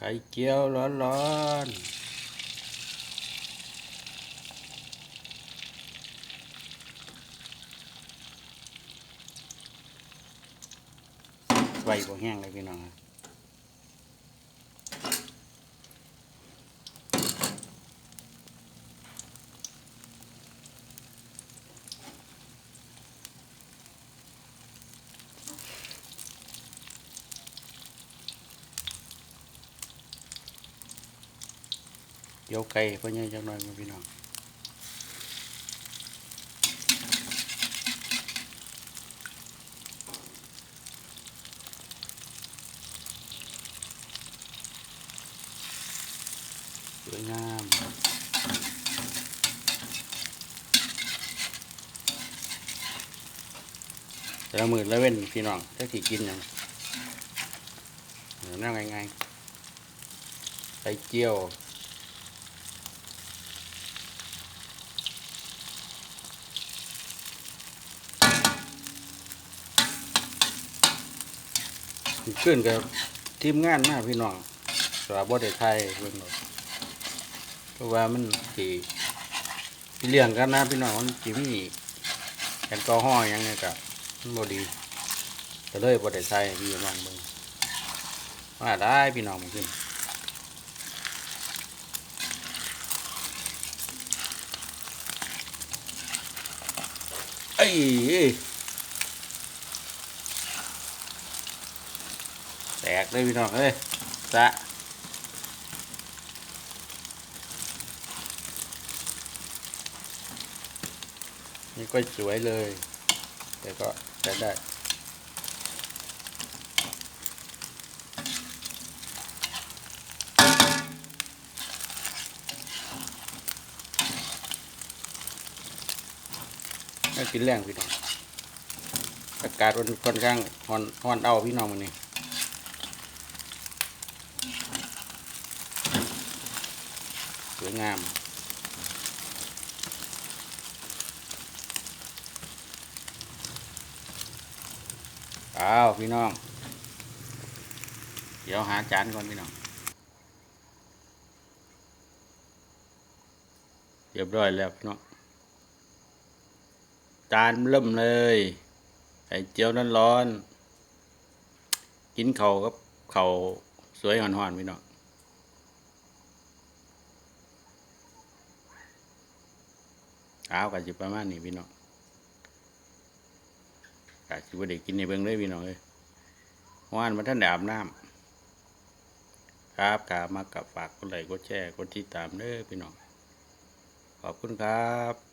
ไข่เจียวร้อนๆไฟก็แห้งเลยพี่น้อง เดี๋ยวไก่เพื่อนยังจังหน่อยมาพี่น้องสวยงามแต่ละมือละเว้นพี่น้องถ้าสิกินหยังเนั่งง่ายๆไข่เจียว ขึ้นกับทีมงานมากพี่น้องสำหรับบ่ได้ไทยเบิ่งหรอกเพราะว่ามันสิสิเลี้ยงกันนะพี่น้องมันสิมีแอลกอฮอล์ยังเนี่ยก็มันบ่ดีก็เลยบ่ได้ไทยพี่น้องเบิ่งว่าได้พี่น้องมาขึ้นเอ้ แตกเลยพี่น้องเอ้ยสะนี่ก็สวยเลย แต่ก็ใช้ได้กินแรงพี่น้องอากาศมันค่อนข้างฮอนฮอนเอาพี่น้องมันนี่ วยงามอ้าวพี่น้อง เดี๋ยวหาจานก่อนพี่น้องเรียบร้อยแล้วพี่น้องจานเริ่มเลยไข่เจียวนั้นร้อนๆกินเขากับเข่าสวยหอนๆพี่น้อง เอากะสิประมาณนี้พี่น้องกะสิบ่ได้กินในเบิ่งเลยพี่น้องเอ้ยว่านมาท่านได้อาบน้ำครับกามากับฝากกดไลค์กดแชร์กดติดตามเด้อพี่น้อง ขอบคุณครับ